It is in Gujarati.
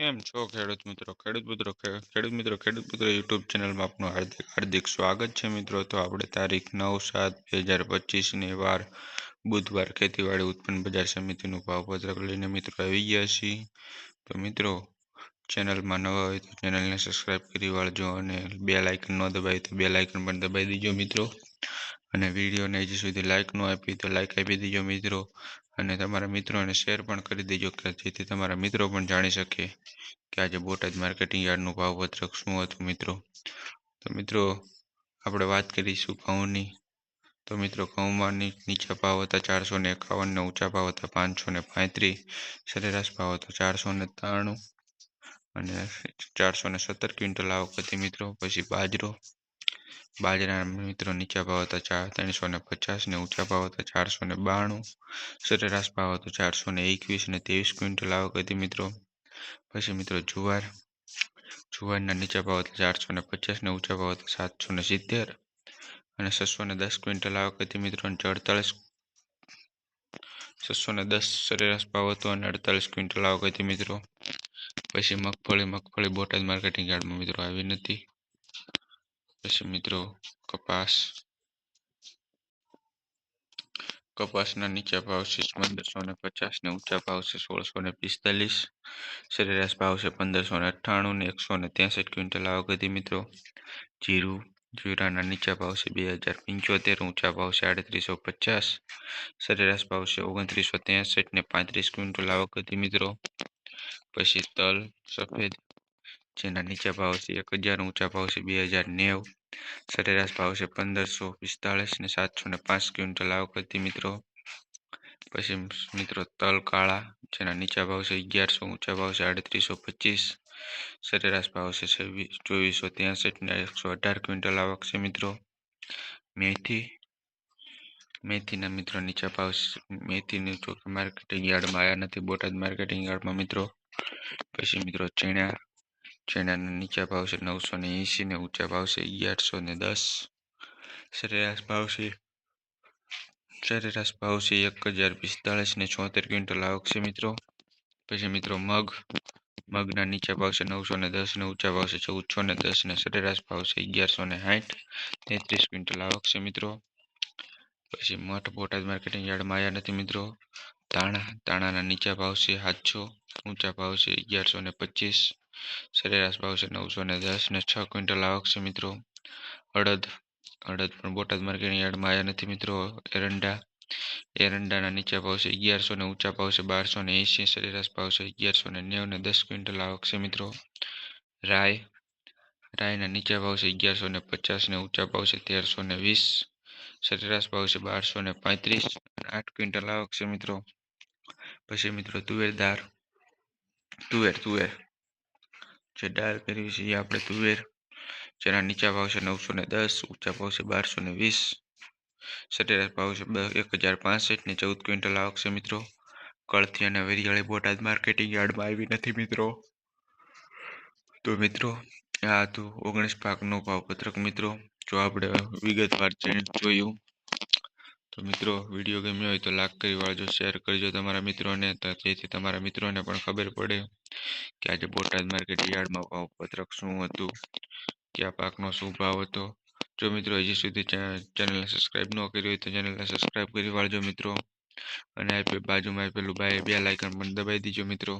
કેમ છો ખેડૂત મિત્રો? ખેડૂત મિત્રો ખેડૂત મિત્રો ખેડૂત મિત્રો, યુટ્યુબ ચેનલમાં આપનું હાર્દિક હાર્દિક સ્વાગત છે મિત્રો. તો આપણે તારીખ નવ સાત બે હજાર પચીસની વાર બુધવાર ખેતીવાડી ઉત્પન્ન બજાર સમિતિનું ભાવપત્રક લઈને મિત્રો આવી ગયા છીએ. તો મિત્રો, ચેનલમાં નવા હોય તો ચેનલને સબસ્ક્રાઈબ કરી વાળજો અને બે લાઇકન ન દબાવી તો બે લાઇકન પણ દબાવી દીજો મિત્રો. અને વિડીયોને હજી સુધી લાઇક ન આપી તો લાઇક આપી દેજો મિત્રો. અને તમારા મિત્રોને શેર પણ કરી દેજો કે જેથી તમારા મિત્રો પણ જાણી શકે કે આજે બોટાદ માર્કેટિંગ યાર્ડનું ભાવપત્રક શું હતું મિત્રો. તો મિત્રો, આપણે વાત કરીશું ઘઉંની. તો મિત્રો ઘઉંમાં નીચા ભાવ હતા ચારસો ને એકાવન ને ઊંચા ભાવ હતા પાંચસો ને પાંત્રીસ. સરેરાશ ભાવ હતો ચારસો ને ત્રાણું. અને ચારસો ને સત્તર ક્વિન્ટલ આવક હતી મિત્રો. પછી બાજરો બાજરાના મિત્રો નીચા ભાવ હતા ચાર, ત્રણસો ને પચાસ ને ઊંચા ભાવ હતા ચારસો ને બાણું, સરેરાશ ભાવ હતો ચારસો ને એકવીસ ને ત્રેવીસ ક્વિન્ટલ આવક હતી મિત્રો. પછી મિત્રો જુવાર, જુવારના નીચા ભાવ હતા ચારસો ને પચાસ ને ઊંચા ભાવ હતા સાતસો ને સિત્તેર અને છસો ને દસ ક્વિન્ટલ આવક હતી મિત્રો અને અડતાલીસ, છસો ને દસ સરેરાશ ભાવ હતો અને અડતાલીસ ક્વિન્ટલ આવક હતી મિત્રો. પછી મગફળી મગફળી બોટાદ માર્કેટિંગ યાર્ડમાં મિત્રો આવી નથી. પછી મિત્રો કપાસ કપાસના નીચા ભાવ છે પંદરસો ને પચાસ ને ઊંચા ભાવ છે સોળસો ને પિસ્તાલીસ સરેરાશ ભાવ છે પંદરસો ને અઠ્ઠાણું ને એકસો ને ત્યાસઠ ક્વિન્ટલ આવક હતી મિત્રો જીરું જીરાના નીચા ભાવ છે બે હજાર પંચોતેર ઊંચા ભાવ છે આડત્રીસો પચાસ સરેરાશ ભાવ છે ઓગણત્રીસો ત્યાસઠ ને પાંત્રીસ ક્વિન્ટલ આવક હતી મિત્રો પછી તલ સફેદ જેના નીચા ભાવ છે એક હજાર, ઊંચા ભાવ છે બે હજાર નેવું. સરેરાશ ભાવ છે પંદરસો પિસ્તાળીસ ને સાતસો ને પાંચ ક્વિન્ટલ આવક હતી મિત્રો. પછી મિત્રો તલ કાળા જેના નીચા ભાવ છે અગિયારસો, ઊંચા ભાવ છે આડત્રીસો પચીસ. સરેરાશ ભાવ છે ચોવીસો ત્યાસઠ ને એકસો અઢાર ક્વિન્ટલ આવક છે મિત્રો. મેથી, મેથીના મિત્રો નીચા ભાવ મેથીની જો માર્કેટિંગ યાર્ડમાં આવ્યા નથી, બોટાદ માર્કેટિંગ યાર્ડમાં મિત્રો. પછી મિત્રો ચણા ચણાના નીચા ભાવ છે નવસો ને એંસી ને ઊંચા ભાવ છે અગિયારસો ને દસ સરેરાશ ભાવ છે સરેરાશ ભાવ છે એક હજાર પિસ્તાળીસ ને છોતેર ક્વિન્ટલ આવક છે મિત્રો પછી મિત્રો મગ મગના નીચા ભાવ છે નવસો ને દસ ને ઊંચા ભાવ છે ચૌદસો ને દસ ને સરેરાશ ભાવ છે અગિયારસો ને સાઠ તેત્રીસ ક્વિન્ટલ આવક છે મિત્રો પછી મઠ બોટાદ માર્કેટિંગ યાર્ડમાં આવ્યા નથી મિત્રો તાણા તાણાના નીચા ભાવ છે સાતસો ઊંચા ભાવ છે અગિયારસો ને પચીસ સરેરાશ ભાવ છે. નવસો ને દસ ને છ ક્વિન્ટલ આવક છે મિત્રો. અડદ અડદ પણ બોટાદ માર્કેટની યાર્ડમાં આવ્યા નથી મિત્રો. એરંડા એરંડાના નીચા ભાવ છે અગિયારસો ને ઊંચા ભાવ છે બારસો ને એંસી સરેરાશ ભાવ છે અગિયારસો ને નેવું ને દસ ક્વિન્ટલ આવક છે મિત્રો. રાય રાયના નીચા ભાવ છે અગિયારસો ને પચાસ ને ઊંચા ભાવ છે તેરસો ને વીસ. સરેરાશ ભાવ છે બારસો ને પાંત્રીસ આઠ ક્વિન્ટલ આવક છે મિત્રો. પછી મિત્રો તુવેર દાળ, તુવેર તુવેર. જે ડાયલ કર્યું છે એ આપણે તુવેર, જેના નીચા ભાવ છે નવસો ને દસ, ઊંચા ભાવ છે બારસો ને વીસ, સરેરાશ ભાવ છે એક હજાર પાસઠ ને ચૌદ ક્વિન્ટલ આવક મિત્રો. કળથી અને વરિયાળી બોટાદ માર્કેટિંગ યાર્ડમાં આવી નથી મિત્રો. તો મિત્રો, આ હતું ઓગણીસ પાકનું ભાવપત્રક મિત્રો. જો આપણે વિગતવાર જોયું તો મિત્રો વીડિયો ગમ્યો હોય તો લાઈક કરી વાળજો શેર કરજો તમારા મિત્રોને જેથી તમારા મિત્રોને પણ ખબર પડે કે આજે બોટાદ માર્કેટ યાર્ડમાં ભાવપત્રક શું હતું, કયા પાકનો શું ભાવ હતો. જો મિત્રો હજી સુધી ચેનલને સબસ્ક્રાઈબ ન કરી હોય તો ચેનલને સબસ્ક્રાઈબ કરી વાળજો મિત્રો. અને બાજુમાં પેલું બે લાઇકન પણ દબાવી દીજો મિત્રો.